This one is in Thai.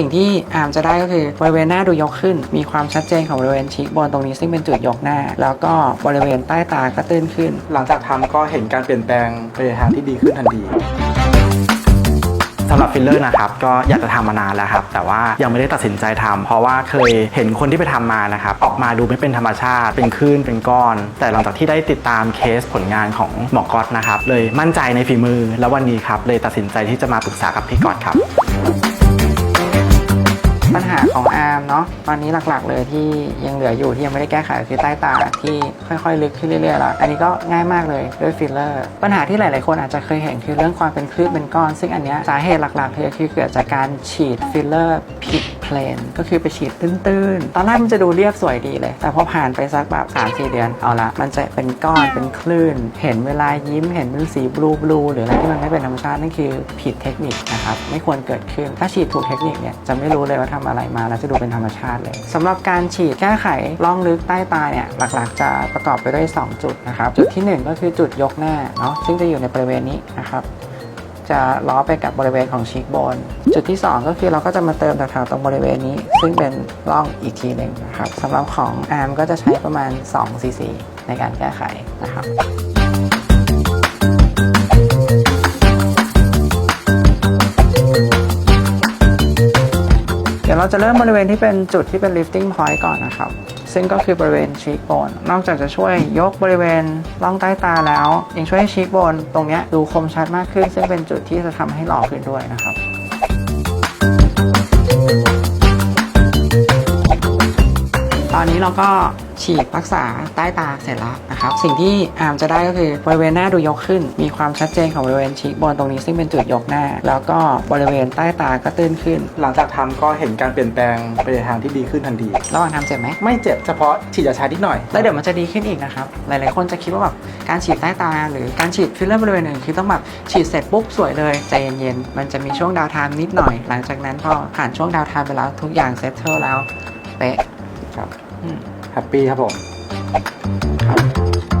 สิ่งที่อาร์มจะได้ก็คือบริเวณหน้าดูยกขึ้น มีความชัดเจนของบริเวณชีกบนตรงนี้ซึ่งเป็นจุดยกหน้า แล้วก็บริเวณใต้ตาก็ตื้นขึ้น หลังจากทำก็เห็นการเปลี่ยนแปลงไปในทางที่ดีขึ้นทันทีสำหรับฟิลเลอร์นะครับก็อยากจะทำมานานแล้วครับ แต่ว่ายังไม่ได้ตัดสินใจทำเพราะว่าเคยเห็นคนที่ไปทำมานะครับ ออกมาดูไม่เป็นธรรมชาติ เป็นคลื่นเป็นก้อน แต่หลังจากที่ได้ติดตามเคสผลงานของหมอก๊อตนะครับเลยมั่นใจในฝีมือแล้ววันนี้ครับเลยตัดสินใจที่จะมาปรึกษากับพี่ก๊อตครับ ปัญหาของอาร์มเนาะตอนนี้หลักๆ เลยที่ยังเหลืออยู่ที่ยังไม่ได้แก้ไขคือใต้ตาที่ค่อยๆ ลึกขึ้นเรื่อยๆแล้วอันนี้ก็ง่ายมากเลยด้วยฟิลเลอร์ ปัญหาที่หลายๆคนอาจจะเคยเห็นคือเรื่องความเป็นคลื่นเป็นก้อน ซึ่งอันเนี้ยสาเหตุหลักๆเลยคือเกิดจากการฉีดฟิลเลอร์ผิดเพลนก็คือไปฉีดตื้นๆ ตอนแรกมันจะดูเรียบสวยดีเลย แต่พอผ่านไปสักแบบ3-4เดือนเอาละมันจะเป็นก้อนเป็นคลื่น เห็นเวลายิ้มเห็นเป็นสีบลูบลูหรืออะไรที่มันไม่เป็นธรรมชาตินั่นคือผิดเทคนิคนะครับไม่ควรเกิดขึ้นถ้าฉีดถูกเทคนิคเนี่ยจะไม่รู้เลยว่าทำอะไรมาแล้วจะดูเป็นธรรมชาติเลยสำหรับการฉีดแก้ไขร่องลึกใต้ตาเนี่ยหลักๆ จะประกอบไปด้วย 2 จุดนะครับจุดทีหนึ่1 ก็คือจุดยกหน้าเนาะซึ่งจะอยู่ในบริเวณนี้นะครับจะล้อไปกับบริเวณของชีกโบน จุดที่ 2 ก็คือเราก็จะมาเติมแถวๆตรงบริเวณนี้ ซึ่งเป็นร่องอีกทีหนึ่งนะครับสำหรับของอาร์มก็จะใช้ประมาณ2 cc ในการแก้ไขนะครับ ดี๋ยวเราจะเริ่มบริเวณที่เป็นจุดที่เป็น lifting point ก่อนนะครับ ซึ่งก็คือบริเวณชีกโบนนอกจากจะช่วยยกบริเวณร่องใต้ตาแล้ว ยังช่วยให้ชีกโบนตรงนี้ดูคมชัดมากขึ้น ซึ่งเป็นจุดที่จะทำให้หล่อขึ้นด้วยนะครับตอนนี้เราก็ ฉีดรักษาใต้ตาเสร็จแล้วนะครับสิ่งที่อาร์มจะได้ก็คือบริเวณหน้าดูยกขึ้น มีความชัดเจนของบริเวณชีกโบนตรงนี้ซึ่งเป็นจุดยกหน้า แล้วก็บริเวณใต้ตาก็ตื้นขึ้น หลังจากทำก็เห็นการเปลี่ยนแปลงไปในทางที่ดีขึ้นทันทีระหว่างทำเจ็บไหมไม่เจ็บเฉพาะฉีดยาชานิดหน่อย แล้วเดี๋ยวมันจะดีขึ้นอีกนะครับหลายๆคนจะคิดว่าแบบการฉีดใต้ตาหรือการฉีดฟิลเลอร์บริเวณอื่นคือต้องแบบฉีดเสร็จปุ๊บสวยเลยใจเย็นๆมันจะมีช่วงดาวน์ไทม์นิดหน่อย หลังจากนั้นพอผ่านช่วงดาวน์ไทม์ไปแล้วทุกอย่างเซตเทิลแล้วเป๊ะครับอืม แฮปปี้ครับผมครับ